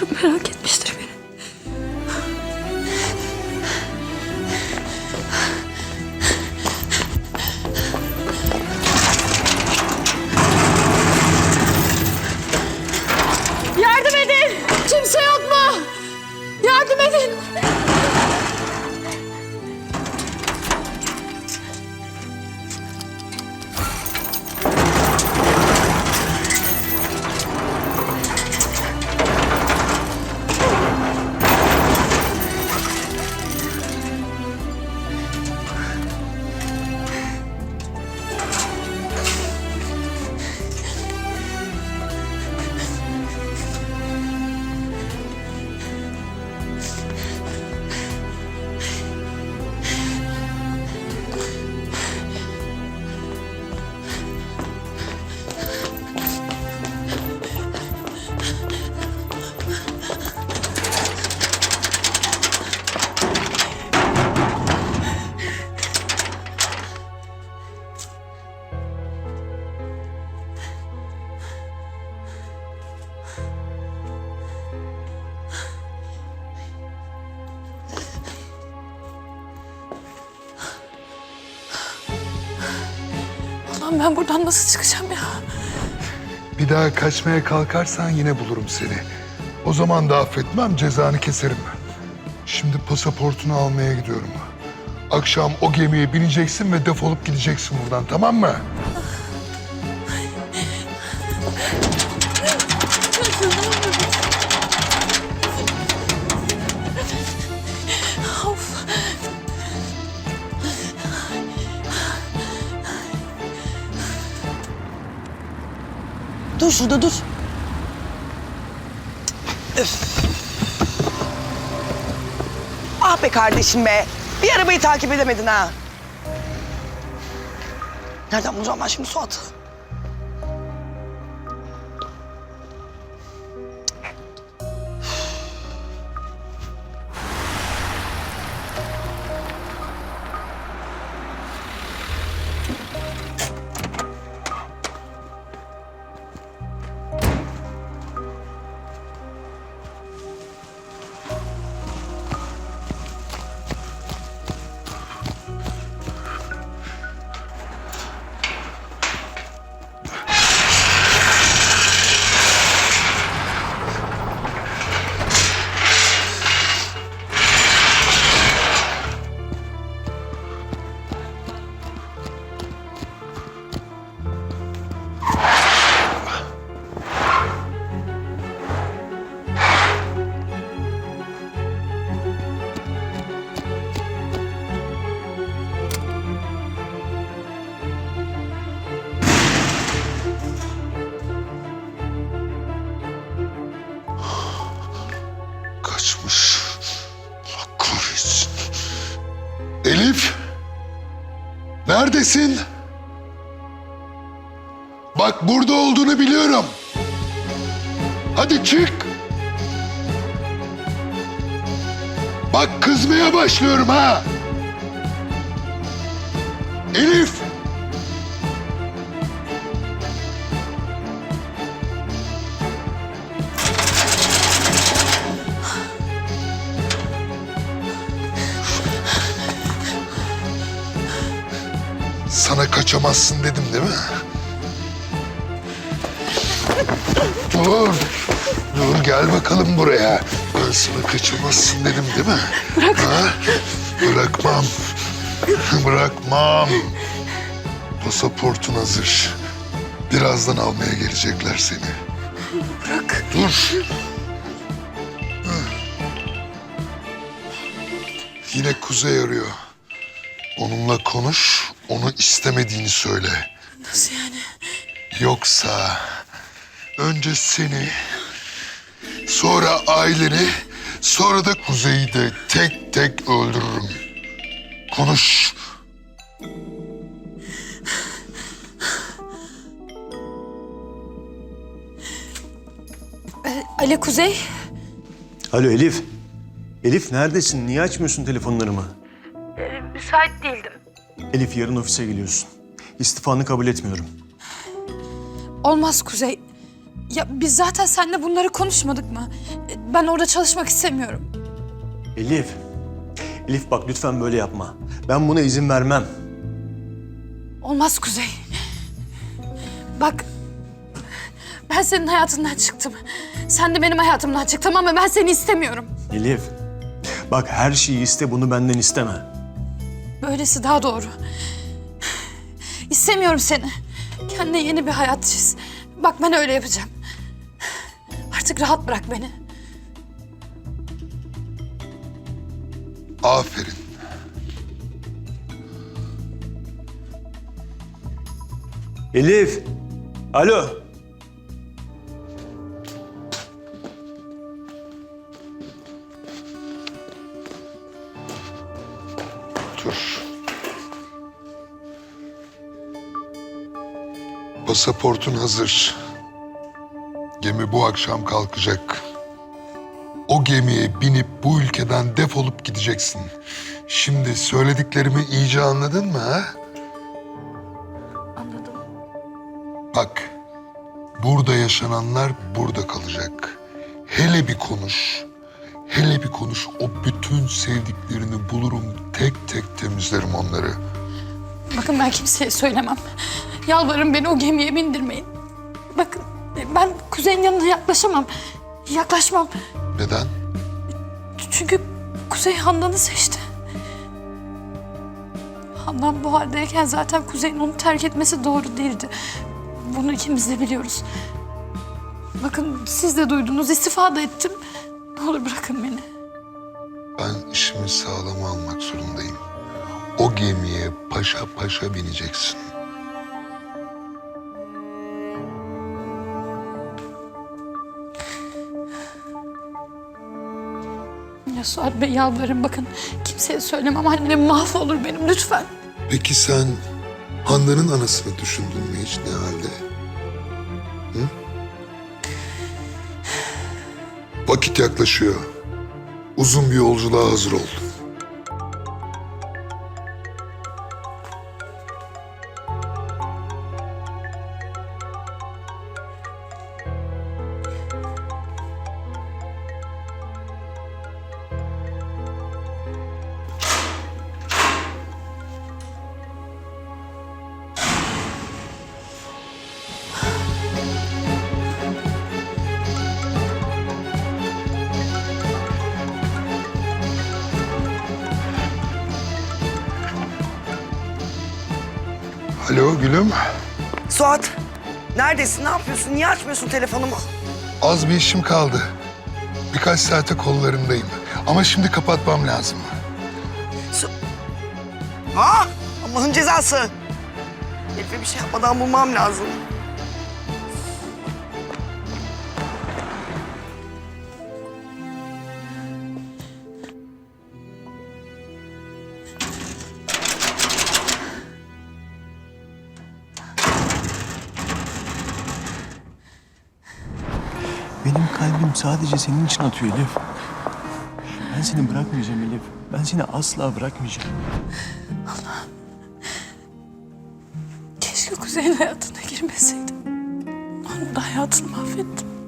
çok merak etmiştir beni. Yardım edin! Kimse yok mu? Yardım edin! Ben buradan nasıl çıkacağım ya? Bir daha kaçmaya kalkarsan yine bulurum seni. O zaman da affetmem, cezanı keserim ben. Şimdi pasaportunu almaya gidiyorum. Akşam o gemiye bineceksin ve defolup gideceksin buradan, tamam mı? Dur şurada dur. Öf. Ah be kardeşim be. Bir arabayı takip edemedin ha. Nereden bulacağım ben şimdi Suat'ı? Neredesin? Bak burada olduğunu biliyorum. Hadi çık. Bak kızmaya başlıyorum ha. Elif! Kaçamazsın dedim değil mi? Dur. Dur gel bakalım buraya. Ben sana kaçamazsın dedim değil mi? Bırak. Ha? Bırakmam. Bırakmam. Pasaportun hazır. Birazdan almaya gelecekler seni. Bırak. Dur. Yine Kuzey arıyor. Onunla konuş, onu istemediğini söyle. Nasıl yani? Yoksa önce seni, sonra aileni, sonra da Kuzey'i de tek tek öldürürüm. Konuş. Ali Kuzey. Alo Elif. Elif neredesin? Niye açmıyorsun telefonlarımı? müsait değildim. Elif yarın ofise geliyorsun. İstifanı kabul etmiyorum. Olmaz Kuzey. Ya biz zaten seninle bunları konuşmadık mı? Ben orada çalışmak istemiyorum. Elif. Elif bak lütfen böyle yapma. Ben buna izin vermem. Olmaz Kuzey. Bak. Ben senin hayatından çıktım. Sen de benim hayatımdan çık tamam mı? Ben seni istemiyorum. Elif. Bak her şeyi iste bunu benden isteme. Böylesi daha doğru. İstemiyorum seni. Kendine yeni bir hayat çiz. Bak ben öyle yapacağım. Artık rahat bırak beni. Aferin. Elif. Alo. Pasaportun hazır. Gemi bu akşam kalkacak. O gemiye binip bu ülkeden defolup gideceksin. Şimdi söylediklerimi iyice anladın mı ha? Anladım. Bak, burada yaşananlar burada kalacak. Hele bir konuş. Hele bir konuş. O bütün sevdiklerini bulurum. Tek tek temizlerim onları. Bakın ben kimseye söylemem. Yalvarırım beni o gemiye bindirmeyin. Bakın ben Kuzey'in yanına yaklaşamam. Yaklaşmam. Neden? Çünkü Kuzey Handan'ı seçti. Handan bu haldeyken zaten Kuzey'in onu terk etmesi doğru değildi. Bunu ikimiz de biliyoruz. Bakın siz de duydunuz istifa da ettim. Ne olur bırakın beni. Ben işimi sağlama almak zorundayım. O gemiye paşa paşa bineceksin. Ya Suat Bey yalvarırım bakın kimseye söylemem annem mahvolur benim lütfen. Peki sen Handan'ın anasını düşündün mü hiç ne halde? Hı? Vakit yaklaşıyor. Uzun bir yolculuğa hazır ol. Alo gülüm. Suat, neredesin? Ne yapıyorsun? Niye açmıyorsun telefonumu? Az bir işim kaldı. Birkaç saate kollarındayım. Ama şimdi kapatmam lazım. Ha? Allah'ın cezası. Herife bir şey yapmadan bulmam lazım. Kalbim sadece senin için atıyor Elif. Ben seni bırakmayacağım Elif. Ben seni asla bırakmayacağım. Keşke Kuzey'in hayatına girmeseydim. Onun da hayatını mahvettim.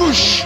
Smush!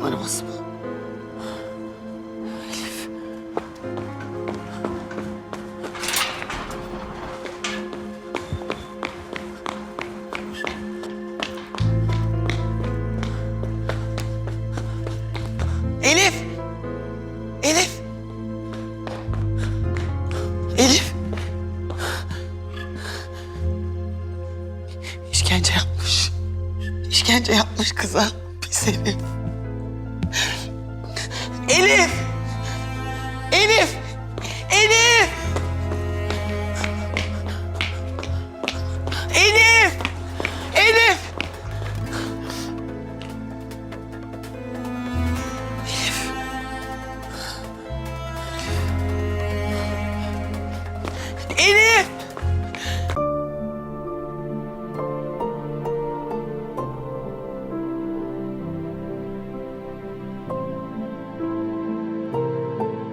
Suat'ın arabası mı? Elif! Elif! Elif! İşkence yapmış. İşkence yapmış kıza. Pis Elif. Elif! Elif!